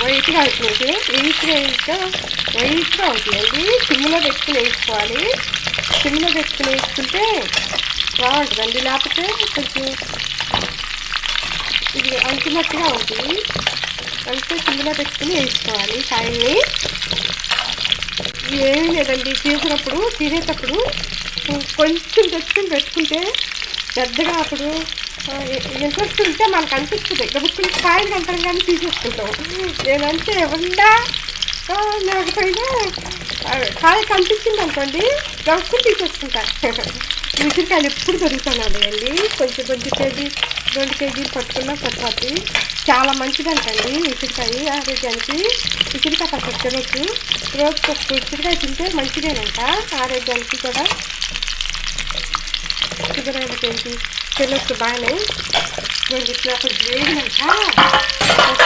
వైట్గా అవుతుంది వేయించిన ఇంకా వైట్గా అవుతాయండి సిమ్లో పెట్టుకుని వేసుకోవాలి సిమ్లో పెట్టుకుని వేసుకుంటే బాగుంటుందండి లేకపోతే కొంచెం ఇది అంటున్నట్టుగా ఉంటుంది అంతే సిమ్లో పెట్టుకుని వేసుకోవాలి కాయల్ని ఏమీ లేదండి చేసినప్పుడు తినేటప్పుడు కొంచెం తెచ్చుకుని పెట్టుకుంటే పెద్దగా అప్పుడు ఇంట్రెస్ట్ ఉంటే మనకు అనిపిస్తుంది. డబ్బులు కాయలు అంటాం కానీ తీసేసుకుంటాం నేనంటే ఎవరినా లేకపోయినా కాయ కనిపించింది అనుకోండి డబ్బులు తీసేసుకుంటా. ఉసిరికాయలు ఎప్పుడు దొరుకుతున్నాయి అండి? కొంచెం కొంచెం కేజీ రెండు కేజీలు పట్టుకున్నా సరిపోద్ది. చాలా మంచిదంటండి ఉసిరికాయ ఆరోగ్యానికి. ఉసిరికాయ పచ్చడి తినొచ్చు. రోజు ఒక ఉసిరికాయ తింటే మంచిదేనంట. ఆరోగ్యానికి కూడా. షుగర్ ఏంటి? తినొచ్చు బాగానే నేను ఇట్లా అక్కడ వేగినాక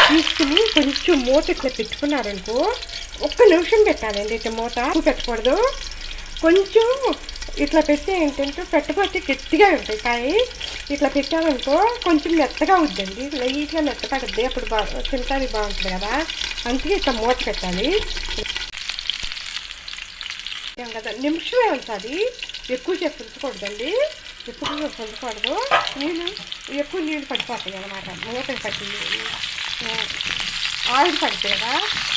తీసుకుని కొంచెం మూత ఇట్లా పెట్టుకున్నారనుకో ఒక్క నిమిషం పెట్టాలండి ఇట్లా మూత పెట్టకూడదు కొంచెం ఇట్లా పెడితే ఏంటంటే పెట్టబోతే గట్టిగా ఉంటాయి. కాయ ఇట్లా పెట్టామనుకో కొంచెం మెత్తగా అవుద్దండి లైట్గా మెత్తపడుద్ది అప్పుడు బాగా తింటానికి బాగుంటుంది కదా. అందుకే ఇట్లా మూత పెట్టాలి. ఏం కదా నిమిషమే ఉంటుంది. ఎక్కువ ఉంచకూడదండి. ఎక్కువ ఉంచకూడదు నీళ్ళు ఎక్కువ నీళ్ళు పడిపోతాయి అన్నమాట. మూతలు పట్టి ఆయిల్ పడుతుంది కదా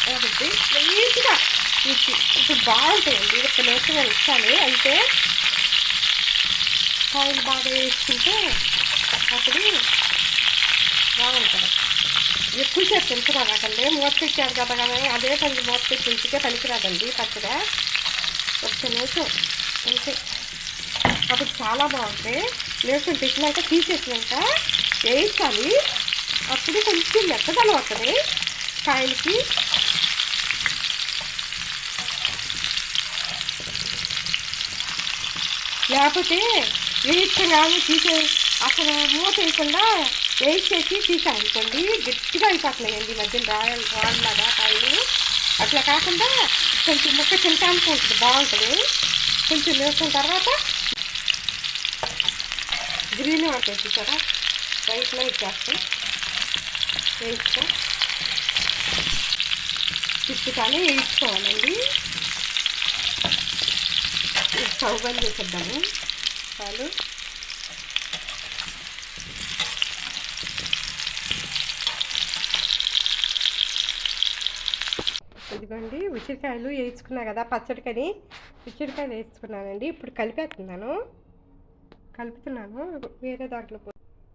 కాబట్టి నీట్గా ఇప్పుడు బాగుంటాయండి. ఒక నిమిషం ఇస్తాను అయితే ఆయిల్ బాగా వేసుకుంటే అప్పుడు బాగుంటుంది. ఎక్కువసేపు ఉంచరాకండి మూత పెట్టారు కదా కానీ అదే పని మూత పెట్టి ఉంచితే పనికిరాదండి పచ్చగా ఒక్క నిమిషం. అంతే. అప్పుడు చాలా బాగుంటాయి. లేకుంటే పెట్టినాక తీసేసినాక వేయించాలి. అప్పుడు కొంచెం మెత్తదనం వస్తుంది కాయలకి లేకపోతే కానీ తీసే అసలు మూత వేయకుండా వేయించేసి తీసామనుకోండి గట్టిగా అయిపోతున్నాయండి ఈ మధ్యన రాయల్ రాళ్ళలాగా కాయలు. అట్లా కాకుండా కొంచెం ముక్క తినడానికి ఉంటుంది బాగుంటుంది. కొంచెం వేసిన తర్వాత గ్రీన్ ఉంటుంది చూసారా? వైట్లో ఇచ్చేస్తాం. వేయించుకో తిప్పుతానే వేయించుకోవాలండి. స్టవ్ బంద్ చేసేద్దాము. చాలు. ఇదిగోండి ఉసిరికాయలు వేయించుకున్నా కదా పచ్చడికని. ఉసిరికాయలు వేయించుకున్నానండి. ఇప్పుడు కలిపేస్తున్నాను. కలుపుతున్నాను. వేరే దాంట్లో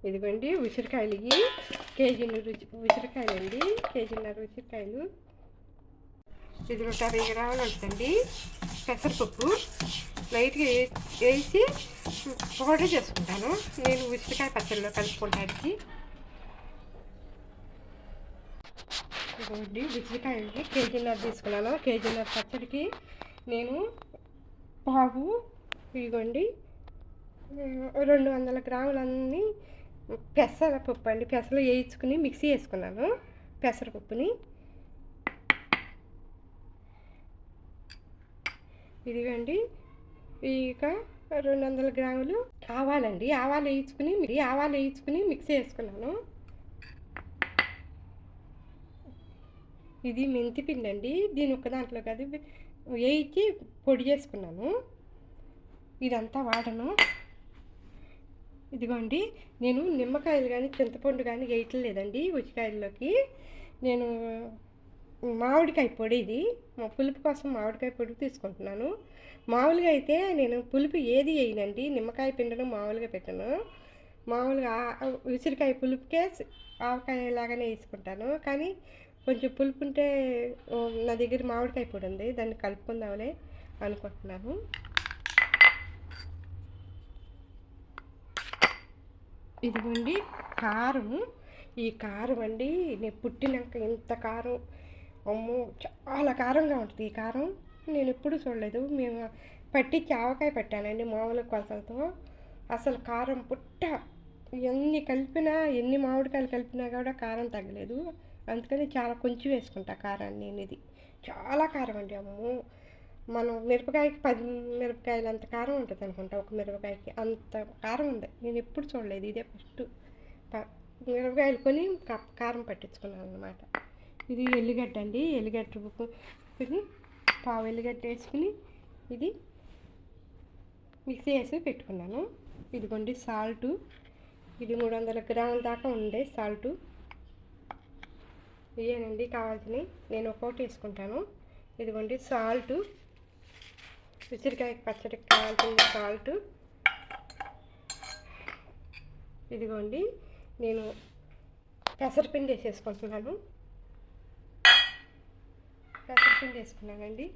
ఇదిగోండి ఉసిరికాయలు ఇవి రుచి ఉసిరికాయలు అండి. కేజీన్నర ఉసిరికాయలు. ఇది ఒక యాభై గ్రాములు ఉంటుంది పెసరపప్పు. లైట్గా వేసి పౌడర్ చేసుకుంటాను. నేను ఉసిరికాయ పచ్చడిలో కలుపుకోవడానికి. ఇదిగోండి ఉసిరికాయలు కేజీన్నర తీసుకున్నాను. కేజీన్నర పచ్చడికి నేను పావు ఇదిగోండి రెండు వందల గ్రాములన్నీ పెసరపప్పు అండి. పెసలు వేయించుకుని మిక్సీ వేసుకున్నాను. పెసరపప్పుని. ఇదిగండి. ఇక రెండు వందల గ్రాములు ఆవాలండి. ఆవాలు వేయించుకుని మీ ఆవాలు వేయించుకుని మిక్సీ వేసుకున్నాను. ఇది మెంతి పిండి అండి దీని ఒక దాంట్లో కాదు వేయించి పొడి చేసుకున్నాను. ఇదంతా వాడను. ఇదిగోండి నేను నిమ్మకాయలు కానీ చింతపండు కానీ వేయట్లేదండి ఉచికాయల్లోకి నేను మామిడికాయ పొడి ఇది. మా పులుపు కోసం మామిడికాయ పొడి తీసుకుంటున్నాను. మామూలుగా అయితే నేను పులుపు ఏది వేయనండి నిమ్మకాయ పిండను మామూలుగా పెట్టను. మామూలుగా ఉసిరికాయ పులుపుకే ఆవకాయ లాగానే వేసుకుంటాను. కానీ కొంచెం పులుపు ఉంటే నా దగ్గర మామిడికాయ పొడి ఉంది దాన్ని కలుపుకుందామని అనుకుంటున్నాను. ఇదిగోండి కారం. ఈ కారం అండి నేను పుట్టినాక ఇంత కారం. అమ్మో చాలా కారంగా ఉంటుంది ఈ కారం. నేను ఎప్పుడు చూడలేదు. మేము పట్టి చావకాయ పెట్టానండి మామూలు కొలతలతో. అసలు కారం పుట్ట ఎన్ని కలిపినా ఎన్ని మామిడికాయలు కలిపినా కూడా కారం తగ్గలేదు. అందుకని చాలా కొంచెం వేసుకుంటా కారాన్ని నేను ఇది చాలా కారం అండి అమ్మో. మనం మిరపకాయకి పది మిరపకాయలు అంత కారం ఉంటుంది అనుకుంటా. ఒక మిరపకాయకి అంత కారం ఉంది. నేను ఎప్పుడు చూడలేదు. ఇదే ఫస్ట్ మిరపకాయలు కొని కారం పట్టించుకున్నాను అనమాట ఇది ఎల్లిగడ్డ అండి. ఎల్లిగడ్డ రుబ్బుకుని పావు ఎల్లిగడ్డ వేసుకుని ఇది మిక్సీ వేసి పెట్టుకున్నాను. ఇదిగోండి సాల్టు. ఇది మూడు వందల గ్రాముల దాకా ఉండే సాల్టు. ఇవేనండి కావాల్సినవి. నేను ఒక్కొక్కటి వేసుకుంటాను. ఇదిగోండి సాల్టు. ఉసిరికాయ పచ్చడికి కావాల్సిన సాల్టు. ఇదిగోండి నేను పెసరపిండి వేసేసుకుంటున్నాను. పెసరపిండి వేసుకున్నానండి.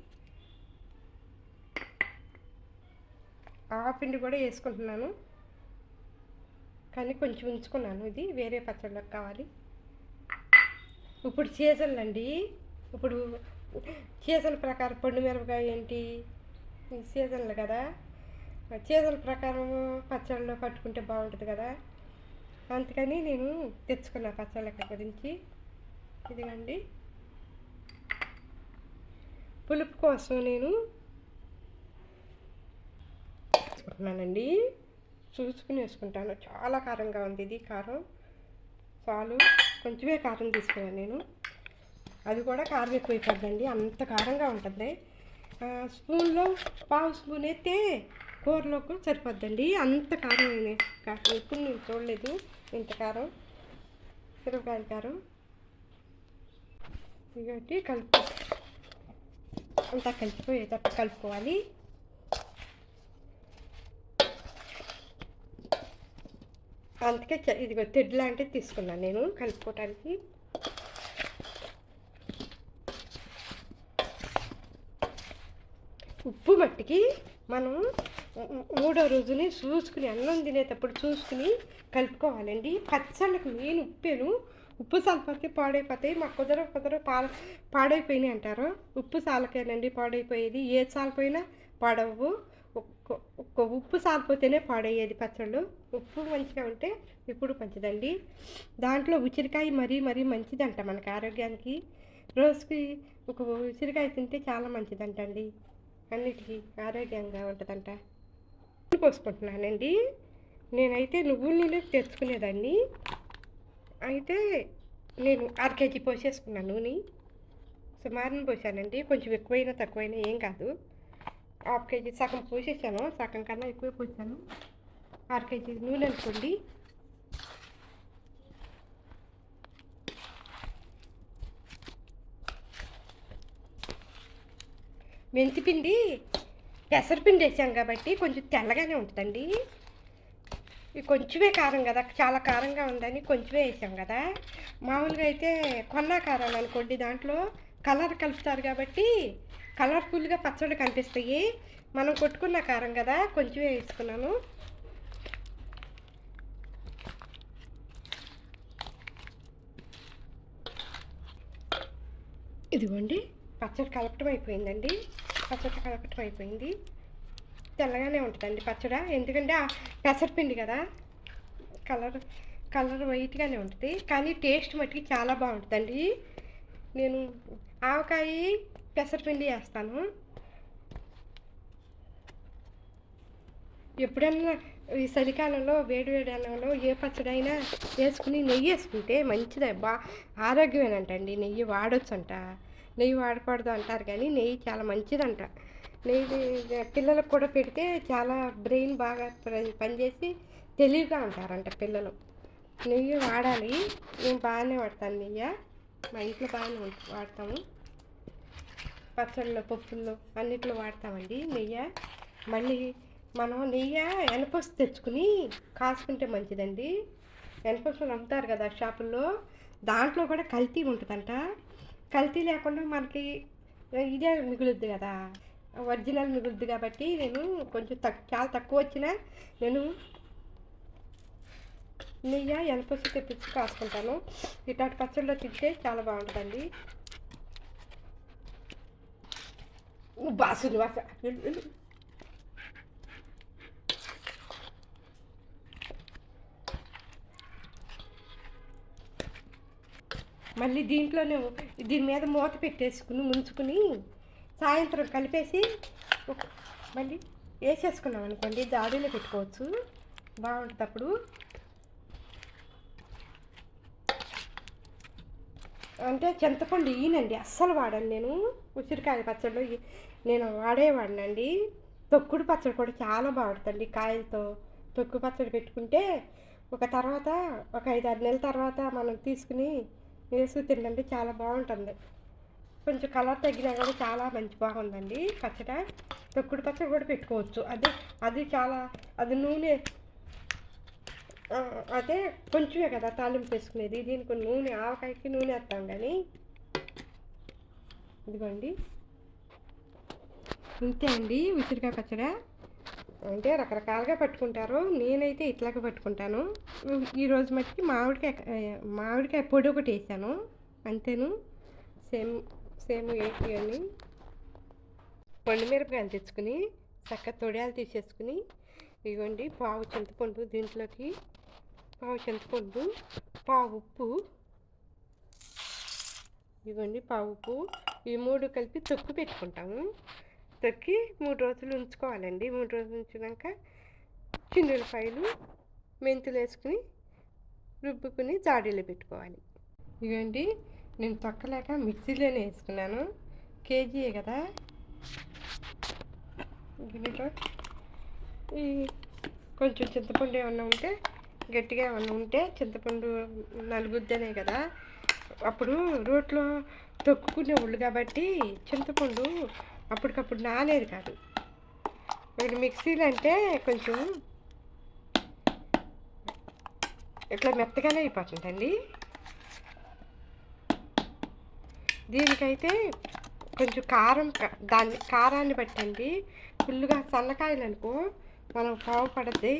ఆ పిండి కూడా వేసుకుంటున్నాను. కానీ కొంచెం ఉంచుకున్నాను ఇది వేరే పచ్చళ్ళకి కావాలి. ఇప్పుడు సీజన్లు అండి ఇప్పుడు సీజన్ ప్రకారం పండు మిరపకాయ ఏంటి? సీజన్లు కదా. సీజన్ ప్రకారం పచ్చళ్ళు పట్టుకుంటే బాగుంటుంది కదా. అందుకని నేను తెచ్చుకున్నా పచ్చళ్ళ గురించి ఇదిగండి. పులుపు కోసం నేను వేసుకుంటున్నానండి చూసుకుని వేసుకుంటాను. చాలా కారంగా ఉంది ఇది కారం. చాలు. కొంచెమే కారం తీసుకున్నాను నేను. అది కూడా కారం ఎక్కువైపోద్దండి. అంత కారంగా ఉంటుంది. స్పూన్లో పావు స్పూన్ అయితే కూరలోకి సరిపోద్దండి. అంత కారం నేను కా- ఎప్పుడు నేను చూడలేదు. ఇంత కారం. మిరపకాయల కారం. ఇదొకటి కలుపు. అంతా కలిసిపోయేటట్టు కలుపుకోవాలి. అందుకే ఇది ఇదిగో తెడ్డు లాంటిది తీసుకున్నాను నేను కలుపుకోవటానికి. ఉప్పు మట్టికి మనం మూడో రోజుని చూసుకుని అన్నం తినేటప్పుడు చూసుకుని కలుపుకోవాలండి. పచ్చళ్ళకి మెయిన్ ఉప్పేను. ఉప్పు సాలపోతే పాడైపోతాయి. మా కుదర కుదర పాల పాడైపోయినాయి అంటారు. ఉప్పు సాలకేనండి పాడైపోయేది. ఏ సాలిపోయినా పాడవు ఒక్క ఒక్క ఉప్పు సాలిపోతేనే పాడయ్యేది పచ్చళ్ళు. ఉప్పు మంచిగా ఉంటే ఇప్పుడు మంచిదండి. దాంట్లో ఉసిరికాయ మరీ మరీ మంచిదంట మనకి ఆరోగ్యానికి. రోజుకి ఒక ఉసిరికాయ తింటే చాలా మంచిదంటండి. అన్నిటికీ ఆరోగ్యంగా ఉంటుందంట. పోసుకుంటున్నానండి? నేనైతే నువ్వుల నూనె తెచ్చుకునేదాన్ని. అయితే నేను అర కేజీ పోసేసుకున్నాను నూనె. సుమారుని పోసానండి. కొంచెం ఎక్కువైనా తక్కువైనా ఏం కాదు. హాఫ్ కేజీ సగం పోసేసాను. సగం కన్నా ఎక్కువ పోసాను. అర కేజీ నూనె అనుకోండి. మెంతిపిండి పెసరపిండి వేసాం కాబట్టి కొంచెం తెల్లగానే ఉంటుందండి. ఇది కొంచెమే కారం కదా చాలా కారంగా ఉందని కొంచెమే వేసాం కదా. మామూలుగా అయితే కొన్నా కారం అనుకోండి దాంట్లో కలర్ కలుపుతారు కాబట్టి కలర్ఫుల్గా పచ్చడి కనిపిస్తాయి. మనం కొట్టుకున్న కారం కదా కొంచెమే వేసుకున్నాను. ఇదిగోండి పచ్చడి కలపటం అయిపోయిందండి. పచ్చడి కలపటం అయిపోయింది. తెల్లగానే ఉంటుందండి పచ్చడి. ఎందుకంటే పెసరపిండి కదా. కలర్ కలర్ వైట్గానే ఉంటుంది. కానీ టేస్ట్ మట్టుకి చాలా బాగుంటుందండి. నేను ఆవకాయ పెసరపిండి వేస్తాను. ఎప్పుడన్నా ఈ చలికాలంలో వేడి వేడి అన్నంలో ఏ పచ్చడైనా వేసుకుని నెయ్యి వేసుకుంటే మంచిదే. బా ఆరోగ్యమేనంటండి. నెయ్యి వాడొచ్చంట. నెయ్యి వాడకూడదు అంటారు కానీ నెయ్యి చాలా మంచిదంట. నెయ్యి పిల్లలకు కూడా పెడితే చాలా బ్రెయిన్ బాగా ప- పనిచేసి తెలివిగా ఉంటారంట పిల్లలు. నెయ్యి వాడాలి నేను బాగానే వాడతాను నెయ్యి. మా ఇంట్లో బాగానే వాడతాము. పచ్చళ్ళలో పప్పుల్లో అన్నిట్లో వాడతామండి నెయ్యి. మళ్ళీ మనం నెయ్యి ఎనపొస్తు తెచ్చుకుని కాసుకుంటే మంచిదండి. ఎనపొస్తులు అమ్ముతారు కదా షాపుల్లో. దాంట్లో కూడా కల్తీ ఉంటుందంట. కల్తీ లేకుండా మనకి ఇదే మిగులుద్ది కదా. ఒరిజినల్ మిగులుద్ది కాబట్టి నేను కొంచెం తక్ చాలా తక్కువ వచ్చినా నేను నెయ్యి ఎనపొస్తు తెప్పించి కాసుకుంటాను. ఇట్లాంటి పచ్చళ్ళలో తింటే చాలా బాగుంటుందండి. బాసుని వాస మళ్ళీ దీంట్లోనే దీని మీద మూత పెట్టేసుకుని ముంచుకుని సాయంత్రం కలిపేసి మళ్ళీ వేసేసుకున్నాం అనుకోండి జాడీలో పెట్టుకోవచ్చు. బాగుంటుంది అప్పుడు. అంటే చింతపండు ఈయనండి అస్సలు వాడాను నేను. ఉసిరికాయ పచ్చడిలో నేను వాడేవాడినండి తొక్కుడు పచ్చడి కూడా చాలా బాగుంటుందండి కాయలతో. తొక్కు పచ్చడి పెట్టుకుంటే ఒక తర్వాత ఒక ఐదు ఆరు నెలల తర్వాత మనం తీసుకుని వేసుకు తినండి చాలా బాగుంటుంది. కొంచెం కలర్ తగ్గినా కూడా చాలా మంచి బాగుందండి. పచ్చడి తొక్కుడు పచ్చడి కూడా పెట్టుకోవచ్చు. అది అది చాలా అది నూనె అదే కొంచెమే కదా తాలింపు వేసుకునేది దీనికి నూనె ఆవకాయకి నూనె వేస్తాం కానీ. ఇదిగోండి. ఇంతే అండి ఉసిరికాయ పచ్చడి. అంటే రకరకాలుగా పట్టుకుంటారు. నేనైతే ఇట్లాగే పట్టుకుంటాను. ఈరోజు మట్టికి మామిడికాయ మామిడికాయ పొడి ఒకటి వేసాను. అంతేను. సేమ్ సేమ్ ఏంటి అని. మిరపకాయలు తెచ్చుకుని చక్క తొడియాలు తీసేసుకుని ఇవ్వండి పావు చింతపండు దీంట్లోకి పావు చింతపండు పావు ఉప్పు. ఇవ్వండి పావు ఉప్పు. ఈ మూడు కలిపి తొక్కు పెట్టుకుంటాము. తొక్కి మూడు రోజులు ఉంచుకోవాలండి. మూడు రోజులు ఉంచినాక చిన్నులపాయలు మెంతులు వేసుకుని రుబ్బుకుని జాడీలో పెట్టుకోవాలి. ఇవ్వండి నేను తొక్కలేక మిక్సీలోనే వేసుకున్నాను. కేజీయే కదా. దీంట్లో ఈ కొంచెం చింతపండు ఏమన్నా ఉంటే గట్టిగా ఏమన్నా ఉంటే చింతపండు నలుగుద్దనే కదా. అప్పుడు రోట్లో తొక్కుకునే ఒళ్ళు కాబట్టి చింతపండు అప్పటికప్పుడు నానేది కాదు. ఇప్పుడు మిక్సీలు అంటే కొంచెం ఇట్లా మెత్తగానే అయిపోతుందండి. దీనికైతే కొంచెం కారం దాన్ని కారాన్ని బట్టండి ఫుల్గా సన్నకాయలు అనుకో మనం పావు పడుద్ది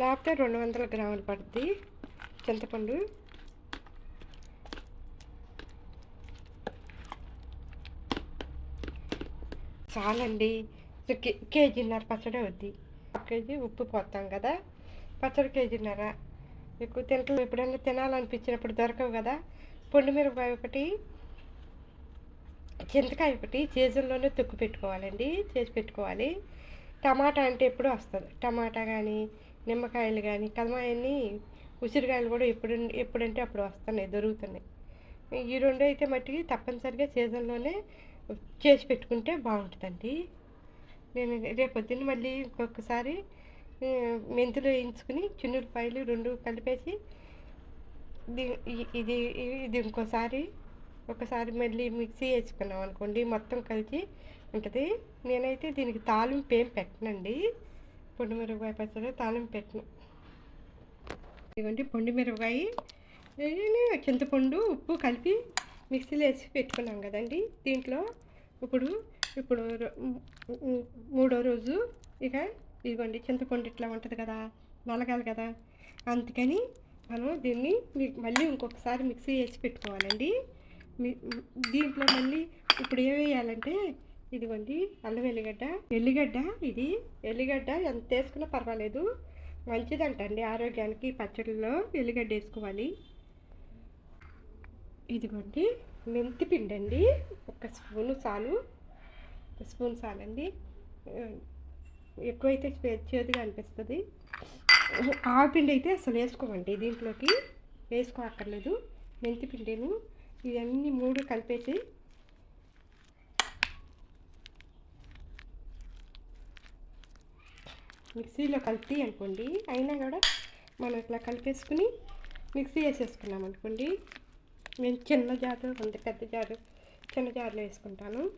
లేకపోతే రెండు వందల గ్రాములు పడుద్ది చింతపండు. చాలండి. సో కే కేజీన్నర పచ్చడి అవుద్ది. ఒక కేజీ ఉప్పు పోతాం కదా. పచ్చడి కేజీన్నర. ఎక్కువ తినటం ఎప్పుడైనా తినాలనిపించినప్పుడు దొరకవు కదా. పొండు మిరపకాయ ఒకటి చింతకాయ ఒకటి సీజన్లోనే తొక్కు పెట్టుకోవాలండి. చేసి పెట్టుకోవాలి. టమాటా అంటే ఎప్పుడు వస్తుంది. టమాటా కానీ నిమ్మకాయలు కానీ కదమాయన్ని ఉసిరికాయలు కూడా ఎప్పుడు ఎప్పుడంటే అప్పుడు వస్తున్నాయి దొరుకుతున్నాయి. ఈ రెండు అయితే మట్టికి తప్పనిసరిగా సీజన్లోనే చేసి పెట్టుకుంటే బాగుంటుందండి. నేను రేపు మళ్ళీ ఇంకొకసారి మెంతులు వేయించుకుని చిన్నులపాయలు రెండు కలిపేసి ఇది ఇది ఇంకోసారి ఒకసారి మళ్ళీ మిక్సీ వేసుకున్నాం అనుకోండి మొత్తం కలిసి ఉంటుంది. నేనైతే దీనికి తాలింపు ఏం పెట్టనండి. పొండు మిరపకాయ పచ్చడి తాలింపు పెట్టను. ఇదిగోండి పొండు మిరపకాయ చింతపండు ఉప్పు కలిపి మిక్సీలో వేసి పెట్టుకున్నాం కదండి. దీంట్లో ఇప్పుడు ఇప్పుడు రో- మూడో రోజు ఇక ఇదిగోండి చింతపండు ఇట్లా ఉంటుంది కదా నలగాలి కదా. అందుకని మనం దీన్ని మీ- మళ్ళీ ఇంకొకసారి మిక్సీ వేసి పెట్టుకోవాలండి. దీంట్లో మళ్ళీ ఇప్పుడు ఏం వేయాలంటే ఇదిగోండి అల్లం ఎల్లిగడ్డ. ఎల్లిగడ్డ ఇది ఎల్లిగడ్డ ఎంత వేసుకున్నా పర్వాలేదు. మంచిదంటండి ఆరోగ్యానికి పచ్చడిలో ఎల్లిగడ్డ వేసుకోవాలి. ఇదిగోండి మెంతి పిండి అండి ఒక స్పూను చాలు. ఒక స్పూన్ చాలండి. ఆ, ఎక్కువైతే చేదుగా అనిపిస్తుంది. ఆవు పిండి అయితే అసలు వేసుకోమండి దీంట్లోకి. వేసుకో అక్కర్లేదు మెంతి పిండిను. ఇవన్నీ మూడు కలిపేసి మిక్సీలో కలిపి అనుకోండి. అయినా కూడా మనం ఇట్లా కలిపేసుకుని మిక్సీ వేసేసుకున్నాం అనుకోండి నేను చిన్న జారు ఉంది పెద్ద జారు చిన్న జారులో వేసుకుంటాను.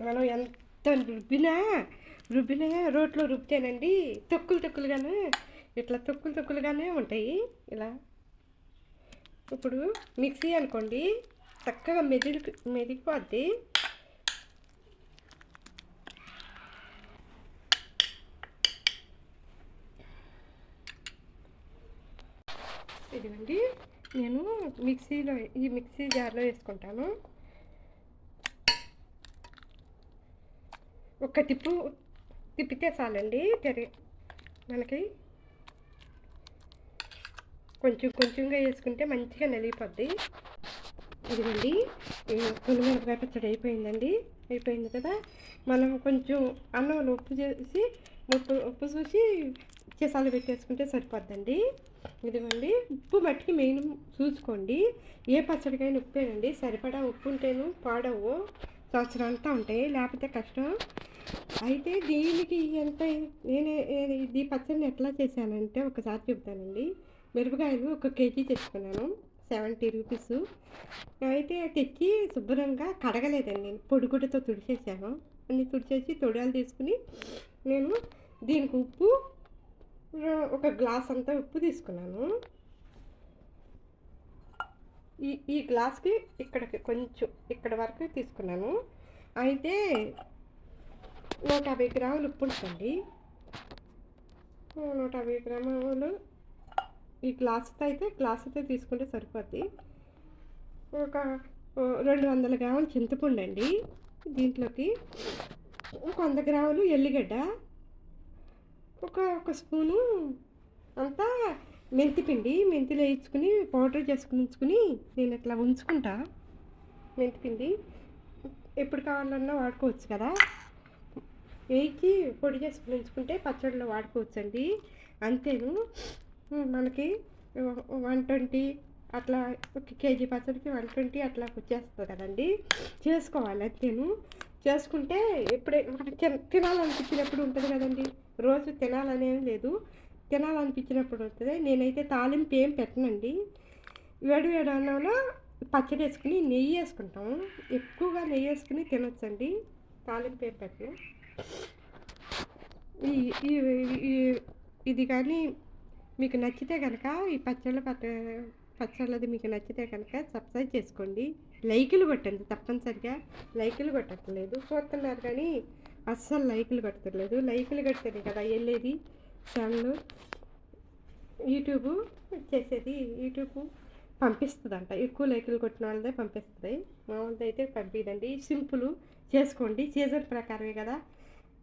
మనం ఎంత రుబ్బినా రుబ్బినా రోట్లో రుబ్బితేనండి తొక్కులు తొక్కులుగానే ఇట్లా తొక్కులు తొక్కులుగానే ఉంటాయి. ఇలా. ఇప్పుడు మిక్సీ అనుకోండి చక్కగా మెదిలి మెదిగిపోద్ది ఇదిగండి. నేను మిక్సీలో ఈ మిక్సీ జార్లో వేసుకుంటాను. ఒక తిప్పు తిప్పితే చాలండి. తెరి మనకి కొంచెం కొంచెంగా వేసుకుంటే మంచిగా నలిగిపోద్ది. ఇదిగండి. పులిమిరపకాయ పచ్చడి అయిపోయిందండి. అయిపోయింది కదా. మనం కొంచెం అన్నంలో ఉప్పు చేసి ఉప్పు ఉప్పు చూసి చేసాలు పెట్టేసుకుంటే సరిపోద్దండి. ఇదిగోండి ఉప్పు మట్టికి మెయిన్ చూసుకోండి. ఏ పచ్చడికైనా ఉప్పేనండి. సరిపడా ఉప్పు ఉంటేను పాడవు. సంవత్సరం అంతా ఉంటాయి లేకపోతే కష్టం. అయితే దీనికి ఎంత నేను ఇది పచ్చడిని ఎట్లా చేశానంటే ఒకసారి చెప్తానండి. మిరపకాయలు ఒక కేజీ తెచ్చుకున్నాను సెవెంటీ రూపీస్. అయితే తెచ్చి శుభ్రంగా కడగలేదండి. నేను పొడిగుడ్డతో తుడిచేసాను అన్ని తుడిచేసి తొడాలు తీసుకుని నేను దీనికి ఉప్పు ఒక గ్లాస్ అంతా ఉప్పు తీసుకున్నాను. ఈ ఈ గ్లాస్కి ఇక్కడికి కొంచెం ఇక్కడ వరకు తీసుకున్నాను. అయితే నూట యాభై గ్రాములు ఉప్పు ఉంటుంది నూట యాభై గ్రాములు ఈ గ్లాస్తో అయితే గ్లాస్తో తీసుకుంటే సరిపోద్ది. ఒక రెండు వందల గ్రాములు చింతపండు అండి. దీంట్లోకి ఒక వంద గ్రాములు ఎల్లిగడ్డ. ఒక ఒక స్పూను అంతా మెంతిపిండి మెంతిలో వేయించుకుని పౌడర్ చేసుకుని ఉంచుకుని నేను ఇట్లా ఉంచుకుంటా. మెంతిపిండి ఎప్పుడు కావాలన్నా వాడుకోవచ్చు కదా. వేయికి పొడి చేసుకుని ఉంచుకుంటే పచ్చడిలో వాడుకోవచ్చండి. అంతేను మనకి వన్ ట్వంటీ అట్లా ఒక కేజీ పచ్చడికి వన్ ట్వంటీ అట్లా వచ్చేస్తుంది కదండి. చేసుకోవాలి అంతేను. చేసుకుంటే ఎప్పుడే మనకి తినాలనిపించినప్పుడు ఉంటుంది కదండి. రోజు తినాలనేం లేదు. తినాలనిపించినప్పుడు ఉంటుంది నేనైతే తాలింపు ఏం పెట్టనండి. వేడి వేడి అన్నంలో పచ్చడి వేసుకుని నెయ్యి వేసుకుంటాము ఎక్కువగా నెయ్యి వేసుకుని తినొచ్చండి. తాలింపు ఏం పెట్టను. ఈ ఇది కానీ మీకు నచ్చితే కనుక ఈ పచ్చళ్ళ పట్ట పచ్చళ్ళది మీకు నచ్చితే కనుక సబ్స్క్రైబ్ చేసుకోండి. లైకులు కొట్టండి తప్పనిసరిగా. లైకులు కొట్టట్లేదు. చూస్తున్నారు కానీ అస్సలు లైకులు కొట్టలేదు లైకులు కట్టేది కదా వెళ్ళేది ఛానల్ యూట్యూబ్ చేసేది యూట్యూబ్ పంపిస్తుందంట. ఎక్కువ లైకులు కొట్టిన వాళ్ళదే పంపిస్తుంది. మామూలుగా అయితే పంపిదండి సింపుల్ చేసుకోండి. సీజన్ ప్రకారమే కదా.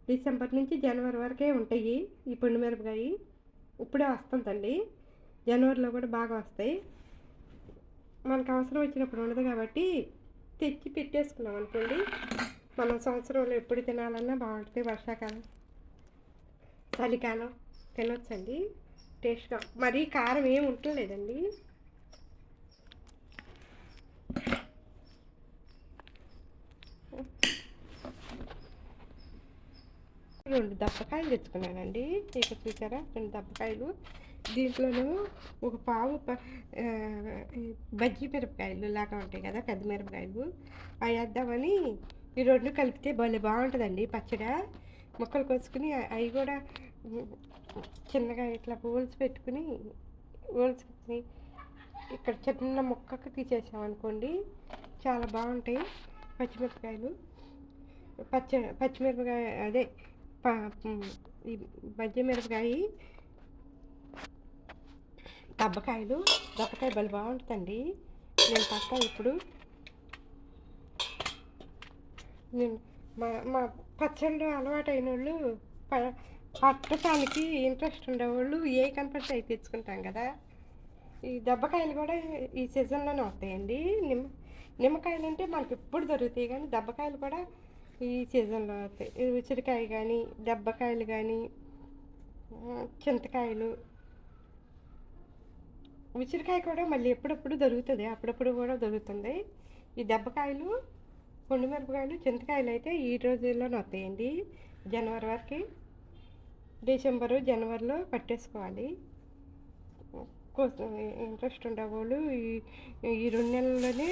డిసెంబర్ నుంచి జనవరి వరకే ఉంటాయి ఈ పండు మిరపకాయ. ఇప్పుడే వస్తుందండి. జనవరిలో కూడా బాగా వస్తాయి. మనకు అవసరం వచ్చినప్పుడు ఉండదు కాబట్టి తెచ్చి పెట్టేసుకున్నాం అనుకోండి. మనం సంవత్సరంలో ఎప్పుడు తినాలన్నా బాగుంటుంది వర్షాకాలం. చలికాలం తినొచ్చండి. టేస్ట్గా. మరీ కారం ఏమి ఉంటలేదండి రెండు దప్పకాయలు తెచ్చుకున్నానండి. ఇక్కడ చూసారా? రెండు దప్పకాయలు దీంట్లోనేమో ఒక పావు బజ్జీ మిరపకాయలు లాగా ఉంటాయి కదా పెద్ద మిరపకాయలు. అవి వేద్దామని ఈ రెండు కలిపితే భలే బాగుంటుందండి పచ్చడి. ముక్కలు కోసుకుని అవి కూడా చిన్నగా ఇట్లా హోల్స్ పెట్టుకుని హోల్స్ ఇక్కడ చిన్న ముక్కకు తీసేసామనుకోండి చాలా బాగుంటాయి పచ్చిమిరపకాయలు. పచ్చ పచ్చిమిరపకాయ అదే ఈ మధ్య మిరపకాయ దబ్బకాయలు దబ్బకాయ బలి బాగుంటుందండి. నేను పక్క ఇప్పుడు నేను మా మా పచ్చళ్ళు అలవాటైన వాళ్ళు వాళ్ళు పట్టడానికి ఇంట్రెస్ట్ ఉండేవాళ్ళు ఏ కనపడితే అవి తెచ్చుకుంటాం కదా. ఈ దెబ్బకాయలు కూడా ఈ సీజన్లోనే వస్తాయండి. నిమ్మ నిమ్మకాయలు అంటే మనకి ఎప్పుడు దొరుకుతాయి కానీ దెబ్బకాయలు కూడా ఈ సీజన్లో వస్తాయి. ఉసిరికాయ కానీ దెబ్బకాయలు కానీ చింతకాయలు. ఉసిరికాయ కూడా మళ్ళీ ఎప్పుడప్పుడు దొరుకుతుంది అప్పుడప్పుడు కూడా దొరుకుతుంది. ఈ దెబ్బకాయలు మిరపకాయలు చింతకాయలు అయితే ఈ రోజుల్లోనే వస్తాయండి. జనవరి వరకు డిసెంబరు జనవరిలో పట్టేసుకోవాలి. ఇంట్రెస్ట్ ఉండేవాళ్ళు ఈ ఈ రెండు నెలల్లోనే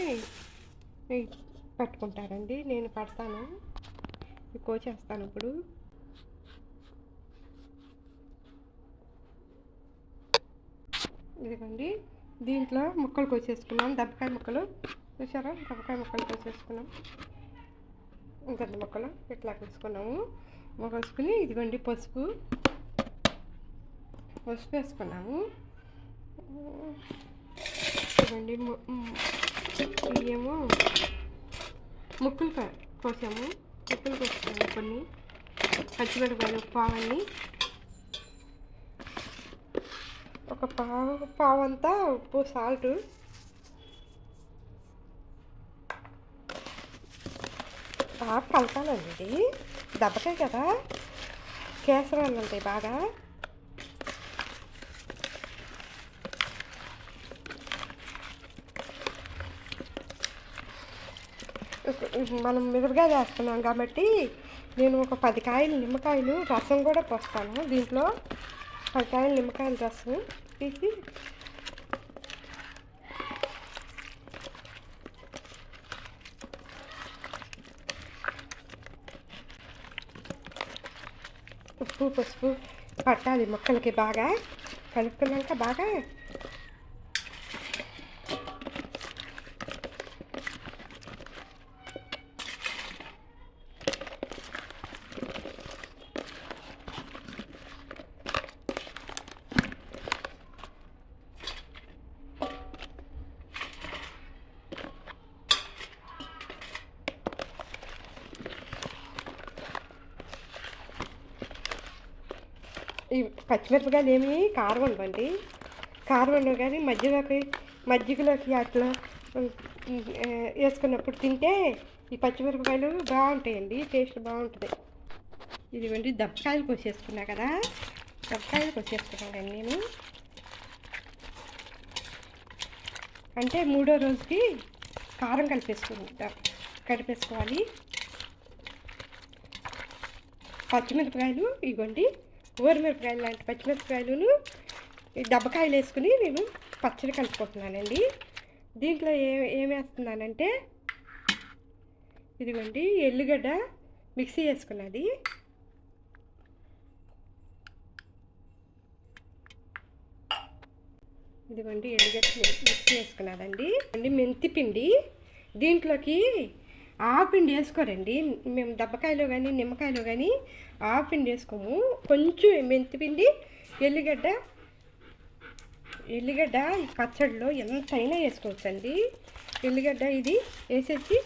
పట్టుకుంటారండి. నేను పడతాను. కోచేస్తాను ఇప్పుడు. ఇదిగోండి. దీంట్లో ముక్కలు కోసేసుకున్నాం. దెబ్బకాయ ముక్కలు. చూసారా దెబ్బకాయ ముక్కలు కోసేసుకున్నాం ఇంత ముక్కలు ఇట్లా కోసుకున్నాము కోసుకుని ఇదిగోండి పసుపు. పసుపు వేసుకున్నాము. ఇదిగోండి ఇవేమో ముక్కలు కోసాము. ముక్కలు కోసుకున్నాము కొన్ని. పచ్చిమిరపకాయలు పావన్ని ఒక పావు పావంతా ఉప్పు సాల్ట్. బాగా కలపాలండి. ఇది దెబ్బకాయ కదా? కేసరాలు ఉంటాయి బాగా. మనం మిగురుగా చేస్తున్నాం కాబట్టి నేను ఒక పది కాయలు నిమ్మకాయలు రసం కూడా పోస్తాను. దీంట్లో పది కాయలు నిమ్మకాయలు రసం తీసి పసుపు పట్టాలి ముక్కలకి బాగా కలుపుకున్నాక బాగా ఈ పచ్చిమిరపకాయలు ఏమి కారం ఉండవండి. కారం ఉండవు కానీ మధ్యలోకి మజ్జిగలోకి అట్లా వేసుకున్నప్పుడు తింటే ఈ పచ్చిమిరపకాయలు బాగుంటాయండి టేస్ట్ బాగుంటుంది. ఇదిగోండి దప్పకాయలు కోసేసుకున్నా కదా. దబ్బకాయలు కోసేసుకున్నానండి నేను. అంటే మూడో రోజుకి కారం కలిపేసుకుంటా కలిపేసుకోవాలి. పచ్చిమిరపకాయలు ఇవ్వండి ఊరమిరపకాయలు లాంటి పచ్చిమిరపకాయలను ఈ డబ్బకాయలు వేసుకుని నేను పచ్చడి కలుపుకుంటున్నానండి. దీంట్లో ఏ ఏమేస్తున్నానంటే వేస్తున్నానంటే ఇదిగోండి ఎల్లుగడ్డ మిక్సీ వేసుకున్నది. ఇదిగోండి ఎల్లిగడ్డ మిక్సీ వేసుకున్నదండి. అండి మెంతి పిండి. దీంట్లోకి ఆపిండి వేసుకోరండి మేము దబ్బకాయలో కానీ నిమ్మకాయలో కానీ ఆపిండి వేసుకోము కొంచెం మెంతిపిండి ఎల్లిగడ్డ ఎల్లిగడ్డ పచ్చడిలో ఎంతైనా వేసుకోవచ్చండి. ఎల్లిగడ్డ ఇది వేసేసి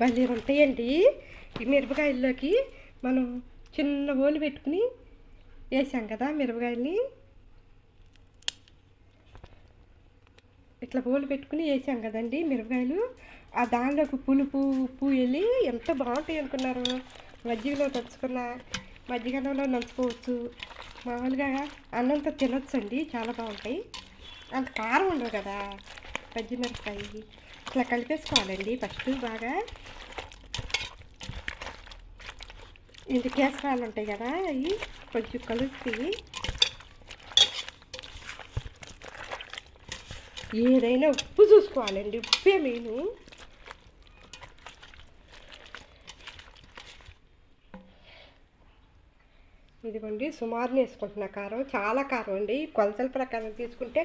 భలే ఉంటాయండి. ఈ మిరపకాయల్లోకి మనం చిన్న ఓలు పెట్టుకుని వేసాం కదా మిరపకాయల్ని. ఇట్లా పూలు పెట్టుకుని వేసాం కదండి మిరపకాయలు. ఆ దానిలోకి పులుపు ఉప్పు వెళ్ళి ఎంత బాగుంటాయి అనుకున్నారు. మజ్జిగలో నంచుకున్న మజ్జిగలో నంచుకోవచ్చు. మామూలుగా అన్నంతో తినొచ్చు అండి చాలా బాగుంటాయి. అంత కారం ఉండదు కదా పచ్చిమిరపకాయ ఇట్లా కలిపేసుకోవాలండి ఫస్ట్ బాగా. ఇంత కేసరాలు ఉంటాయి కదా అవి కొంచెం కలుస్తాయి ఏదైనా ఉప్పు చూసుకోవాలండి. ఉప్పే మేము ఇదిగోండి సుమారుని వేసుకుంటున్న కారం. చాలా కారం అండి. కొలతల ప్రకారం తీసుకుంటే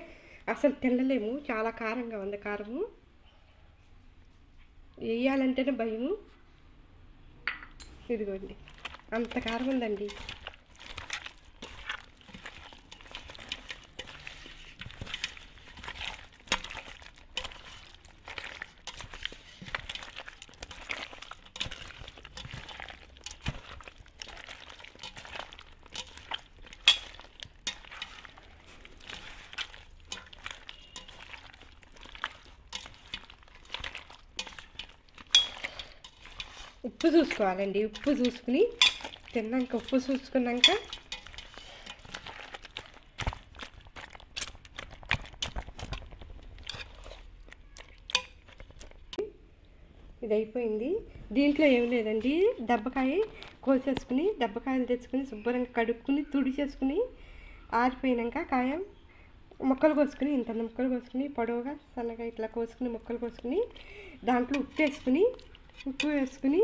అసలు తినలేము. చాలా కారంగా ఉంది కారము. వేయాలంటేనే భయము. ఇదిగోండి అంత కారం ఉందండి ఉప్పు చూసుకోవాలండి. ఉప్పు చూసుకుని తిన్నాక ఉప్పు చూసుకున్నాక ఇది అయిపోయింది దీంట్లో ఏం లేదండి. దెబ్బకాయ కోసేసుకుని దెబ్బకాయలు తెచ్చుకుని శుభ్రంగా కడుక్కుని తుడిచేసుకుని ఆరిపోయినాక కాయం ముక్కలు కోసుకుని ఇంత ముక్కలు కోసుకుని పొడవుగా సన్నగా ఇట్లా కోసుకుని ముక్కలు కోసుకుని దాంట్లో ఉప్పు వేసుకుని ఉప్పు వేసుకుని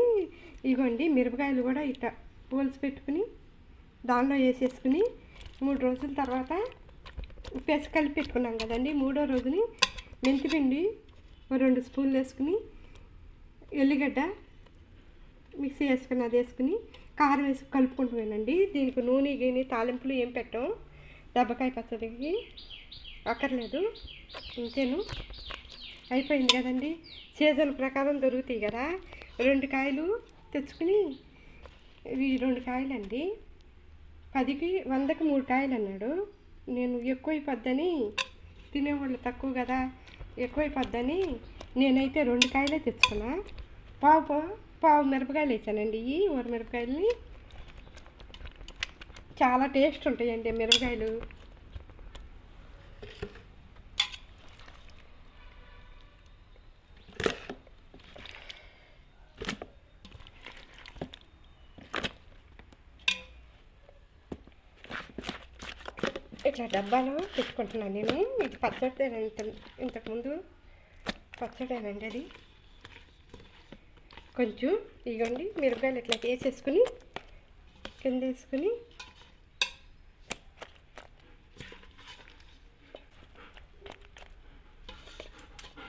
ఇగోండి మిరపకాయలు కూడా ఇట్లా పోల్చి పెట్టుకుని దానిలో వేసేసుకుని మూడు రోజుల తర్వాత ఉప్పు వేసి కలిపి పెట్టుకున్నాం కదండి. మూడో రోజుని మెంతిపిండి ఓ రెండు స్పూన్లు వేసుకుని ఎల్లిగడ్డ మిక్సీ వేసుకుని అది వేసుకుని కారం వేసి కలుపుకుంటున్నానండి దీనికి నూనె గిని తాలింపులు ఏం పెట్టాం. దెబ్బకాయ పచ్చడికి అక్కర్లేదు. ఇంతేను. అయిపోయింది కదండి. సీజన్ ప్రకారం దొరుకుతాయి కదా? రెండు కాయలు తెచ్చుకుని ఇవి రెండు కాయలండి. పదికి వందకి మూడు కాయలు అన్నాడు. నేను ఎక్కువైపోద్దని తినేవాళ్ళు తక్కువ కదా ఎక్కువైపోద్దని నేనైతే రెండు కాయలే తెచ్చుకున్నా. పావు పావు పావు మిరపకాయలు వేసానండి. ఈ ఊర మిరపకాయలని చాలా టేస్ట్ ఉంటాయండి మిరపకాయలు ఇట్లా డబ్బాలో పెట్టుకుంటున్నాను. నేను ఇది పచ్చడి ఇంత ఇంతకుముందు పచ్చడేనండి అది. కొంచెం ఇగోండి మిరపకాయలు ఇట్లా వేసేసుకుని కింద వేసుకుని.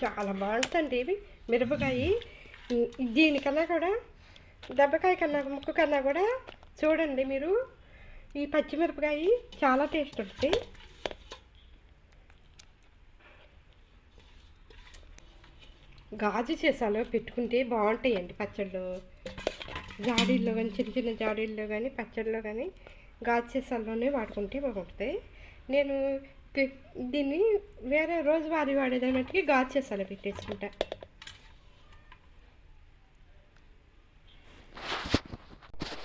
చాలా బాగుంటుందండి ఇవి. మిరపకాయ దీనికన్నా కూడా దెబ్బకాయ కన్నా ముక్కు కన్నా కూడా చూడండి మీరు. ఈ పచ్చిమిరపకాయ చాలా టేస్ట్ ఉంటుంది గాజు చేసాలో పెట్టుకుంటే బాగుంటాయండి పచ్చళ్ళు. జాడీల్లో కానీ చిన్న చిన్న జాడీల్లో కానీ పచ్చళ్ళలో కానీ గాజు చేసాల్లోనే వాడుకుంటే బాగుంటుంది నేను దీన్ని వేరే రోజువారీ వాడేదానికి గాజు చేసాలో పెట్టేసుకుంటా.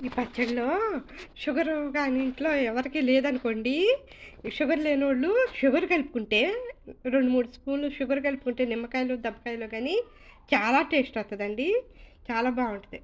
ఈ పచ్చడిలో షుగర్ కానీ ఇంట్లో ఎవరికి లేదనుకోండి షుగర్ లేని వాళ్ళు షుగర్ కలుపుకుంటే రెండు మూడు స్పూన్లు షుగర్ కలుపుకుంటే నిమ్మకాయలు దబ్బకాయలు కానీ చాలా టేస్ట్ వస్తుందండి చాలా బాగుంటుంది.